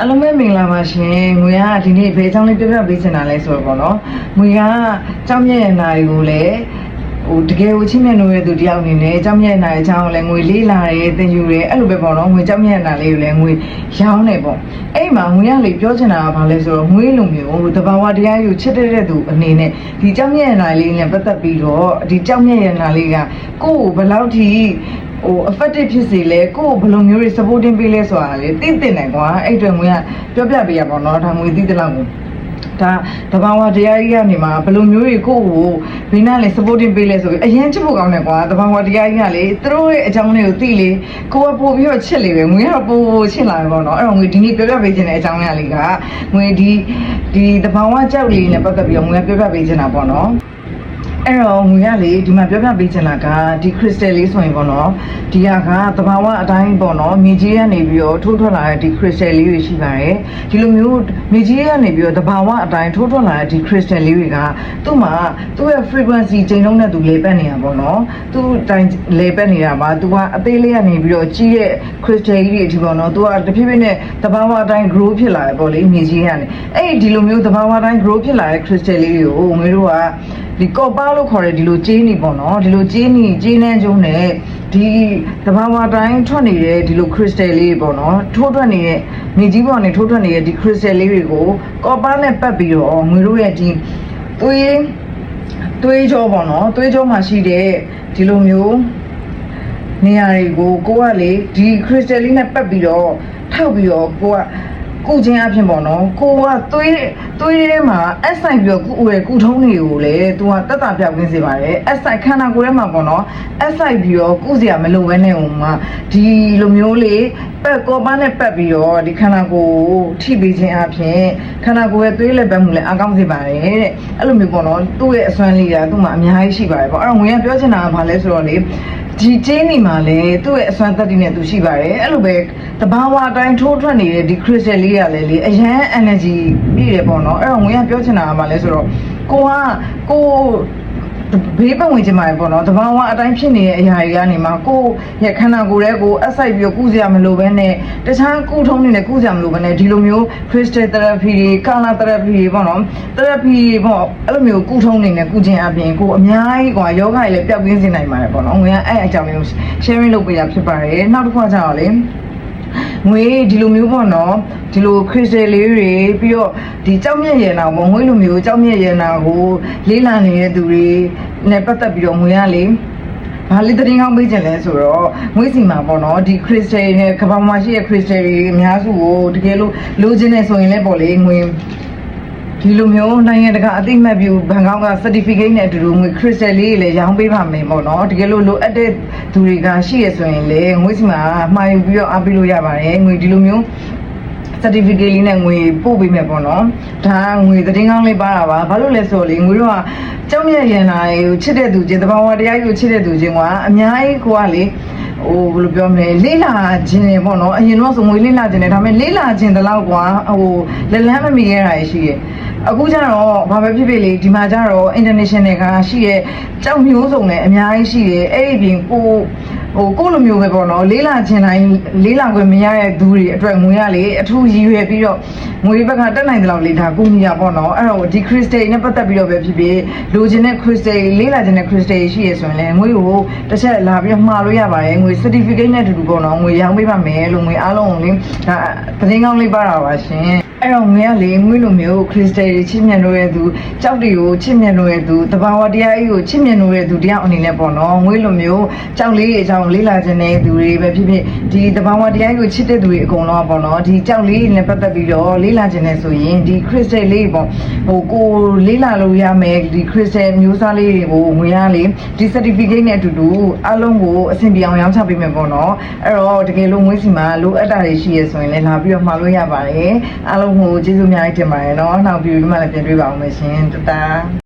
အားလုံးပဲမင်္ဂလာပါရှင်ငွေကဒီနေ့ဘယ်အကြောင်းလေးပြပြပေးချင်တာလဲဆိုတော့ပေါ့နော်ငွေကကြောင်းမြက်ရနာတွေကိုလည်းဟိုတကယ်ကိုချင်းမြတ်လို့ရသူတယောက်အနေနဲ့ကြောင်းမြက်ရနာရဲ့အကြောင်းကိုလည်းငွေလေးလာတယ်သင်ယူတယ်အဲ့လိုပဲပေါ့နော်ငွေကြောင်းမြက်ရနာလေးကိုလည်းငွေရောင်းနေပေါ့အဲ့မှာငွေကလေပြောချင်တာကဘာလဲဆိုတော့ငွေလိုမျိုးဟိုတဘာဝတရားယူချစ်တဲ့သူအနေနဲ့ဒီကြောင်းမြက်ရနာလေးနဲ့ပတ်သက်ပြီးတော့ဒီကြောင်းမြက်ရနာလေးကကိုယ့်ကိုဘယ်လောက်ထိ ဟို effective ဖြစ်စေလဲကိုယ့်ကိုဘယ်လိုမျိုးတွေ supporting ပေးလဲဆိုတာလေသိသိနိုင်ကွာအဲ့အတွက်ငွေကပြောပြပေးရပါတော့ဒါငွေသိတဲ့လောက်ကိုဒါတဘာဝတရားကြီးကနေမှာဘယ်လိုမျိုးတွေကိုယ့်ကိုဘင်းနဲ့လေ supporting ပေးလဲဆိုပြီးအရင်ချစ်ဖို့ကောင်းတယ်ကွာတဘာဝတရားကြီးကလေသူတို့ရဲ့အကြောင်းလေးကိုသိလေကိုကပို့ပြီးတော့ချစ်လေပဲငွေကတော့ပို့ပို့ချစ်လာတယ်ပေါ့နော်အဲ့တော့ငွေဒီနေ့ပြောပြပေးခြင်းတဲ့အကြောင်းအရာလေးကငွေဒီဒီတဘာဝကြောက်လေးနဲ့ပတ်သက်ပြီးတော့ငွေကပြောပြပေးခြင်းတာပေါ့နော် အဲ့တော့ငွေရလေဒီမှာပြောပြပေးချင်တာကဒီ crystal လေးဆိုရင်ပေါ့နော်ဒီဟာကသဘာဝအတိုင်းပေါ့နော်မြေကြီးကနေပြီးတော့ထိုးထွက်လာတဲ့ဒီ crystal လေးတွေရှိပါတယ်ဒီလိုမျိုးမြေကြီးကနေပြီးတော့သဘာဝအတိုင်းထိုးထွက်လာတဲ့ဒီ crystal လေးတွေကသူ့မှာသူ့ရဲ့ frequency ချိန်လုံးနဲ့သူလေပတ်နေတာပေါ့နော်သူ့တိုင်းလေပတ်နေတာပါသူကအသေးလေးကနေပြီးတော့ကြီးတဲ့ crystal ကြီးတွေအထိပေါ့နော်သူကတဖြည်းဖြည်းနဲ့သဘာဝအတိုင်း grow ဖြစ်လာတယ်ပေါ့လေမြေကြီးကနေအဲ့ဒီဒီလိုမျိုးသဘာဝအတိုင်း grow ဖြစ်လာတဲ့ crystal လေးတွေကိုငွေတို့က ဒီကော့ပါလို့ခေါ်တဲ့ဒီလိုကြေးနီပေါ့နော်ဒီလိုကြေးနီကြေးနှန်းကျုံးနဲ့ဒီတဘာဝတိုင်းထွက်နေတဲ့ဒီလို crystal လေးပေါ့နော်ထိုးထွက်နေတဲ့မြေကြီးပေါ်နေထိုးထွက်နေတဲ့ဒီ crystal လေးတွေကိုကော့ပါနဲ့ပတ်ပြီးတော့ငွေတို့ရဲ့ဒီသွေးသွေးကြောပေါ့နော်သွေးကြောမှာရှိတဲ့ဒီလိုမျိုးနေရာတွေကိုကိုကလေဒီ crystal လေးနဲ့ပတ်ပြီးတော့ထောက်ပြီးတော့ကိုကကုချင်းအဖြစ်ပေါ့နော်ကိုကသွေးသွေးထဲမှာအဆိုင်ပြီးတော့ကုဝဲကုထုံးတွေကိုလေသူကတက်တာပြောက်ကင်းစေပါတယ်အဆိုင်ခန္ဓာကိုယ်ထဲမှာပေါ့နော်အဆိုင်ပြီးတော့ကုစရာမလိုဘဲနဲ့ဟိုမှာဒီလိုမျိုးလေးပက်ကောပန်းနဲ့ပက်ပြီးတော့ဒီခန္ဓာကိုယ်ကိုထိပေးခြင်းအဖြစ်ခန္ဓာကိုယ်ရဲ့သွေးလက်ပတ်မှုလည်းအကောင်းစေပါတယ်တဲ့အဲ့လိုမျိုးပေါ့နော်သူ့ရဲ့အစွမ်းလေးကသူ့မှာအများကြီးရှိပါတယ်ပေါ့အဲ့တော့ငွေကပြောချင်တာကဘာလဲဆိုတော့လေဒီကျင်းနေမှာလေသူ့ရဲ့အစွမ်းသက်တည်နဲ့သူရှိပါတယ်အဲ့လိုပဲတဘာဝအတိုင်းထိုးထွက်နေတဲ့ဒီ crystal လေးကလည်းလေအရန် energy ပြည့်တယ်ပေါ့နော်နော်အဲ့တော့ငွေကပြောချင်တာကမှလဲဆိုတော့ကိုကကိုဘေးပတ်ဝန်းကျင်မှာပေါ့နော်တဘာဝအတိုင်းဖြစ်နေတဲ့အရာတွေကနေမှကိုရခန္ဓာကိုယ်ရဲ့ကိုအက်ဆိုင်ပြီးကုစရာမလိုဘဲနဲ့တခြားကုထုံးတွေနဲ့ကုစရာမလိုဘဲနဲ့ဒီလိုမျိုး crystal therapy တွေ color therapy တွေပေါ့နော် therapy တွေပေါ့အဲ့လိုမျိုးကုထုံးတွေနဲ့ကုခြင်းအပြင်ကိုအများကြီးကွာယောဂတွေလည်းပျောက်ကင်းစေနိုင်ပါတယ်ပေါ့နော်ငွေကအဲ့အကြောင်းမျိုး sharing လုပ်ပေးတာဖြစ်ပါတယ်နောက်တစ်ခါကျတော့လေငွေဒီလိုမျိုးပေါ့နော် ဒီလို crystal လေးတွေပြီးတော့ဒီကြောက်မြက်ရည်နာပေါ့ငွေလိုမျိုးကြောက်မြက်ရည်နာကိုလေးလာနေတဲ့သူတွေနဲ့ပတ်သက်ပြီးတော့ငွေကလေဘာလေးသတင်းကောင်းပေးခြင်းလဲဆိုတော့ငွေစီမှာပေါ့နော်ဒီ crystal နဲ့ကမ္ဘာမှာရှိတဲ့ crystal တွေအများစုကိုတကယ်လို့လိုချင်နေဆိုရင်လည်းပေါ့လေငွေဒီလိုမျိုးနိုင်ငံတကာအသိမှတ်ပြုဘန်ကောက်က certificate နဲ့အတူတူငွေ crystal လေးတွေလည်းရောင်းပေးပါမယ်ပေါ့နော်တကယ်လို့လိုအပ်တဲ့သူတွေကရှိရဆိုရင်လည်းငွေစီမှာမှာယူပြီးတော့အားပေးလို့ရပါတယ်ငွေဒီလိုမျိုး certificate လေးနဲ့ငွေပို့ပေးမယ်ပေါ့နော်ဒါကငွေသတင်းကောင်းလေးပါတာပါဘာလို့လဲဆိုတော့လေငွေတော့ကကြောက်မြတ်ရန်နာကိုချစ်တဲ့သူချင်းတဘာဝတရားကြီးကိုချစ်တဲ့သူချင်းကအများကြီးကိုကလေဟိုဘယ်လိုပြောမလဲလေးလာခြင်းနေပေါ့နော်အရင်တော့ဆိုငွေလေးလာခြင်းနေဒါပေမဲ့လေးလာခြင်းတလောက်ကွာဟိုလက်လန်းမမီရတာရှိရဲ့ အခုကျတော့ဘာပဲဖြစ်ဖြစ်လေဒီမှာကျတော့ international ကရှိရဲ့ကြောက်မျိုးစုံလည်းအများကြီးရှိရဲ့အဲ့ဒီပြင်ကိုဟိုကိုယ့်လိုမျိုးပဲပေါ့နော်လေးလာခြင်းတိုင်းလေးလာခွင့်မရတဲ့သူတွေအတွက်ငွေရလေအထူးရည်ရွယ်ပြီးတော့ငွေဘက်ကတက်နိုင်တဲ့လောက်လေးဒါကိုညီရပေါ့နော်အဲ့တော့ဒီ crystal နဲ့ပတ်သက်ပြီးတော့ပဲဖြစ်ဖြစ်လိုချင်တဲ့ crystal လေးလာခြင်းတဲ့ crystal ရှိရဆိုရင်လည်းငွေကိုတစ်ချက်လာပြီးတော့မှာလို့ရပါတယ်ငွေ certificate နဲ့အတူတူပေါ့နော်ငွေရောင်းပေးပါမယ်လို့ငွေအားလုံးကိုလေဒါသတင်းကောင်းလေးပါတာပါရှင် အဲ့တော့ငွေကလေငွေလိုမျိုး crystal တွေချစ်မြတ်လို့ရသူကြောက်တွေကိုချစ်မြတ်လို့ရသူတဘာဝတရားကြီးကိုချစ်မြတ်လို့ရသူတယောက်အနေနဲ့ပေါ့နော်ငွေလိုမျိုးကြောက်လေးတွေအကြောင်းလေးလာခြင်းတဲ့သူတွေပဲဖြစ်ဖြစ်ဒီတဘာဝတရားကြီးကိုချစ်တဲ့သူတွေအကုန်လုံးပေါ့နော်ဒီကြောက်လေးတွေနဲ့ပတ်သက်ပြီးတော့လေးလာခြင်းနဲ့ဆိုရင်ဒီ crystal လေးပေါ့ဟိုကိုလေးလာလို့ရမယ်ဒီ crystal မျိုးစားလေးတွေကိုငွေရလေဒီ certificate နဲ့အတူတူအားလုံးကိုအဆင်ပြေအောင်ရောင်းချပေးမယ်ပေါ့နော်အဲ့တော့တကယ်လို့ငွေစီမှာလိုအပ်တာတွေရှိရဆိုရင်လည်းလာပြီးတော့မှာလို့ရပါတယ်အားလုံးဟိုကျေးဇူးအများကြီးတင်ပါတယ်နော်နောက်ပြီးမှလည်းပြန်တွေ့ပါအောင်မယ်ရှင်တတား